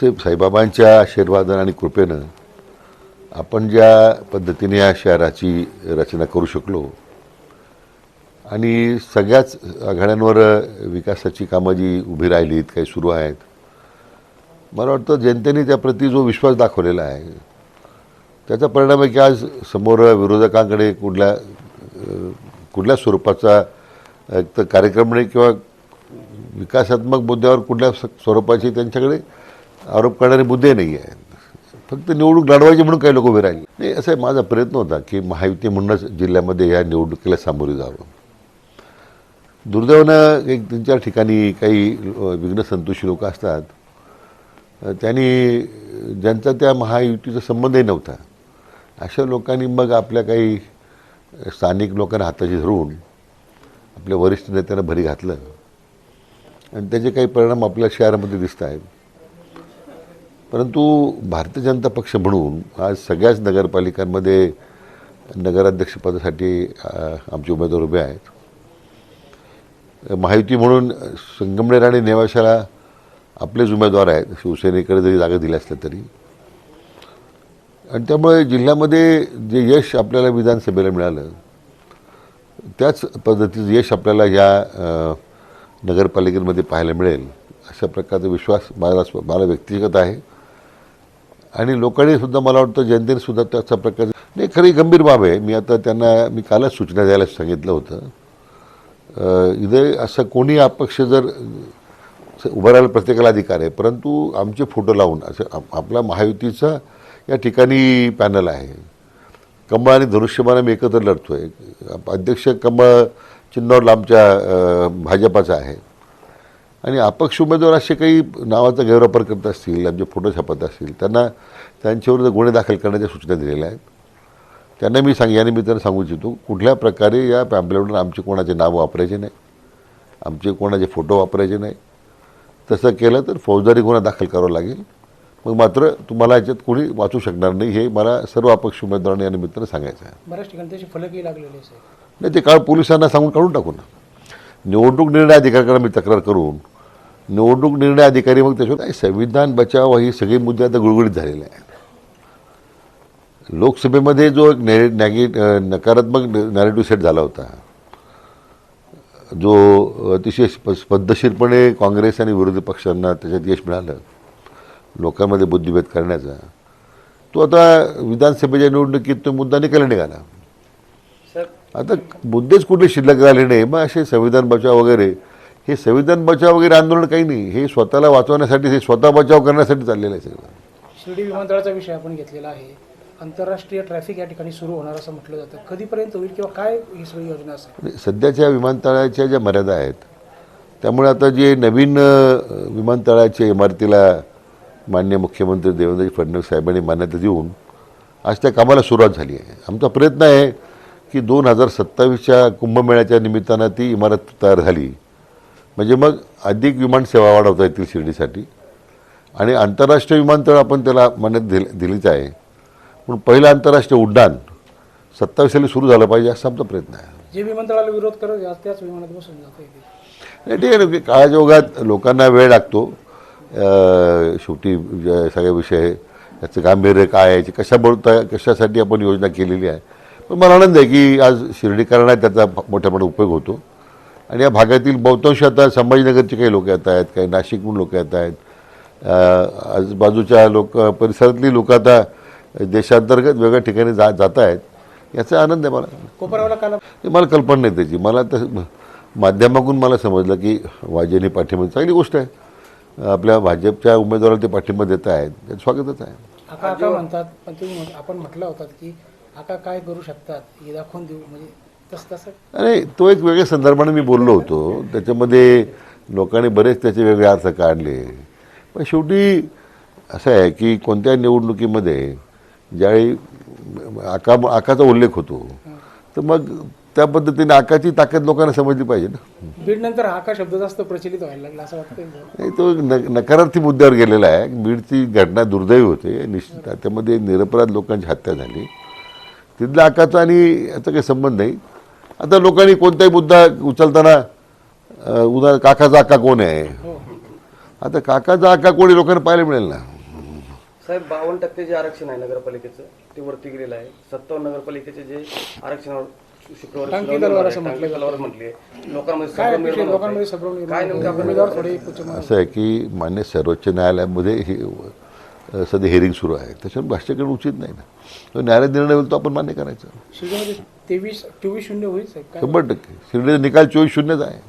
साहेब साईबाबांच्या आशीर्वादानं आणि कृपेनं आपण ज्या पद्धतीने या शहराची रचना करू शकलो आणि सगळ्याच आघाड्यांवर विकासाची कामं जी उभी राहिलीत काही सुरू आहेत मला वाटतं जनतेने त्याप्रती जो विश्वास दाखवलेला आहे त्याचा परिणाम आहे की आज समोर विरोधकांकडे कुठल्या कुठल्या स्वरूपाचा एक तर कार्यक्रम नाही किंवा विकासात्मक मुद्द्यावर कुठल्या स- त्यांच्याकडे आरोप करणारे मुद्दे नाही आहेत. फक्त निवडणूक लढवायची म्हणून काही लोक उभे राहिले. नाही असा माझा प्रयत्न होता की महायुती म्हणूनच जिल्ह्यामध्ये या निवडणुकीला सामोरे जावं. दुर्दैवानं एक तीन चार ठिकाणी काही विघ्न विघ्नसंतोषी लोक असतात. त्यांनी ज्यांचा त्या महायुतीचा संबंधही नव्हता. अशा लोकांनी मग आपल्या काही स्थानिक लोकांना हाताशी धरून आपल्या वरिष्ठ नेत्यांना भरी घातलं. आणि त्याचे काही परिणाम आपल्या शहरामध्ये दिसत आहेत परंतु भारतीय जनता पक्ष म्हणून आज सगळ्याच नगरपालिकांमध्ये नगराध्यक्षपदासाठी आमचे उमेदवार उभे आहेत. माहिती म्हणून संगमनेर आणि नेवाशाला आपलेच उमेदवार आहेत. शिवसेनेकडे जरी जागा दिल्या असल्या तरी. आणि त्यामुळे जिल्ह्यामध्ये जे यश आपल्याला विधानसभेला मिळालं त्याच पद्धतीचं यश आपल्याला या नगरपालिकेमध्ये पाहायला मिळेल अशा प्रकारचा विश्वास मला मला व्यक्तिगत आहे. आणि लोकांनी सुद्धा मला वाटतं जनतेने सुद्धा त्याचा प्रकार नाही खरी गंभीर बाब आहे. मी आता त्यांना मी कालच सूचना द्यायला सांगितलं होतं. इथे असं कोणी अपक्ष जर उभं राहायला प्रत्येकाला अधिकार आहे परंतु आमचे फोटो लावून असं आपला महायुतीचा या ठिकाणी पॅनल आहे. कमळ आणि धनुष्यमान आम्ही एकत्र लढतो आहे अध्यक्ष कमळ चिन्नौरला आमच्या भाजपाचा आहे. आणि अपक्ष उमेदवार असे काही नावाचा गैरवापर करत असतील आमचे फोटो छापत असतील त्यांना त्यांच्यावर गुन्हे दाखल करण्याच्या सूचना दिलेल्या आहेत त्यांना मी सांग या निमित्तानं सांगू इच्छितो कुठल्या प्रकारे या पॅम्पलेटवर आमचे कोणाचे नाव वापरायचे नाही आमचे कोणाचे फोटो वापरायचे नाही तसं केलं तर फौजदारी गुन्हा दाखल करावा लागेल. मग मात्र तुम्हाला याच्यात कोणी वाचू शकणार नाही हे मला सर्व अपक्ष उमेदवारांनी या निमित्तानं सांगायचं आहे. बऱ्याच ठिकाणी फलकही लागलेले नाही ते काळ पोलिसांना सांगून काढून टाकू ना. निवडणूक निर्णय अधिकाऱ्याकडे मी तक्रार करून निवडणूक निर्णय अधिकारी मग त्याच्यावर काय? संविधान बचाव ही सगळी मुद्दे आता गुळगुळीत झालेले आहेत. लोकसभेमध्ये जो एक नॅगे नकारात्मक नॅरेटिव्ह सेट झाला होता जो अतिशय पद्धतशीरपणे काँग्रेस आणि विरोधी पक्षांना त्याच्यात यश मिळालं लोकांमध्ये बुद्धिभेद करण्याचा तो आता विधानसभेच्या निवडणुकीत तो मुद्दा निकाला निघाला. आता मुद्देच कुठले शिल्लक झाले नाही. मग असे संविधान बचाव वगैरे हे संविधान बचाव वगैरे आंदोलन काही नाही. हे स्वतःला वाचवण्यासाठी हे स्वतः बचाव करण्यासाठी चाललेलं आहे सगळं. शिर्डी विमानतळाचा विषय आपण घेतलेला आहे. आंतरराष्ट्रीय ट्रॅफिक या ठिकाणी सुरू होणार असं म्हटलं जातं. कधीपर्यंत होईल किंवा काय ही सगळी योजना असेल? आणि सध्याच्या विमानतळाच्या ज्या मर्यादा आहेत त्यामुळे आता जे नवीन अ, विमानतळाच्या इमारतीला मान्य मुख्यमंत्री देवेंद्र फडणवीस साहेबांनी मान्यता देऊन आज त्या कामाला सुरुवात झाली आहे. आमचा प्रयत्न आहे की दोन हजार सत्तावीसच्या कुंभमेळ्याच्या निमित्तानं ती इमारत तयार झाली. म्हणजे मग अधिक विमानसेवा वाढवता येतील शिर्डीसाठी. आणि आंतरराष्ट्रीय विमानतळ आपण त्याला मान्यता दिली दिलीच आहे. पण पहिलं आंतरराष्ट्रीय उड्डाण सत्तावीस साली सुरू झालं पाहिजे असा आमचा प्रयत्न आहे. जे विमानतळाला विरोध करत त्याच विमानात बसून जातं ठीक आहे काळाच्या ओघात लोकांना वेळ लागतो. शेवटी सगळे विषय याचं गांभीर्य काय आहे कशा बोलता कशासाठी आपण योजना केलेली आहे. पण मला आनंद आहे की आज शिर्डीकरणात त्याचा मोठ्या प्रमाणात उपयोग होतो. आणि या भागातील बहुतांश आता संभाजीनगरचे काही लोक येत आहेत काही नाशिकहून लोक येत आहेत. आजूबाजूच्या लोक परिसरातली लोक आता देशांतर्गत वेगळ्या ठिकाणी जा जात आहेत. याचा आनंद आहे मला. कोपरावाला काल मला कल्पना नाही त्याची. मला तर माध्यमातून मला समजलं की वाजेने पाठिंबा चांगली गोष्ट आहे. आपल्या भाजपच्या उमेदवाराला ते पाठिंबा देत आहेत. त्याचं स्वागतच आहे. आका आका म्हणतात पण तुम्ही आपण म्हटलं होतात की आका काय करू शकतात? हे दाखवून देऊ. म्हणजे आणि तो एक वेगळ्या संदर्भाने मी बोललो होतो. त्याच्यामध्ये लोकांनी बरेच त्याचे वेगळे अर्थ काढले. पण शेवटी असं आहे की कोणत्या निवडणुकीमध्ये ज्यावेळी आका आकाचा उल्लेख होतो तर मग त्या पद्धतीने आकाची ताकद लोकांना समजली पाहिजे ना. बीड नंतर आका शब्द जास्त प्रचलित व्हायला लागला असं वाटतंय नाही तो न नकारार्थी मुद्द्यावर गेलेला आहे. बीडची घटना दुर्दैवी होते. निश्चित त्यामध्ये निरपराध लोकांची हत्या झाली. तिथल्या आकाचा आणि याचा काही संबंध नाही. आता लोकांनी कोणताही मुद्दा उचलताना अं, उदा काकाचा आका कोण आहे? हो. आता काकाचा आका कोणी लोकांना पाहायला मिळेल ना? साहेब बावन्न टक्के जे आरक्षण आहे नगरपालिकेचं ते वरती गेलेलं आहे. सत्तावन्न नगरपालिकेचे जे आरक्षणावर शुक्रवारी होणार असं आहे, की मान्य सर्वोच्च न्यायालयामध्ये हे सध्या हेरिंग सुरू आहे. त्याच्यावर भाष्य करणं उचित नाही ना. तो न्यायालय निर्णय होईल तो आपण मान्य करायचा. तेवीस चोवीस शून्य होईल शंभर टक्के. शिर्डीचा निकाल चोवीस शून्यच आहे.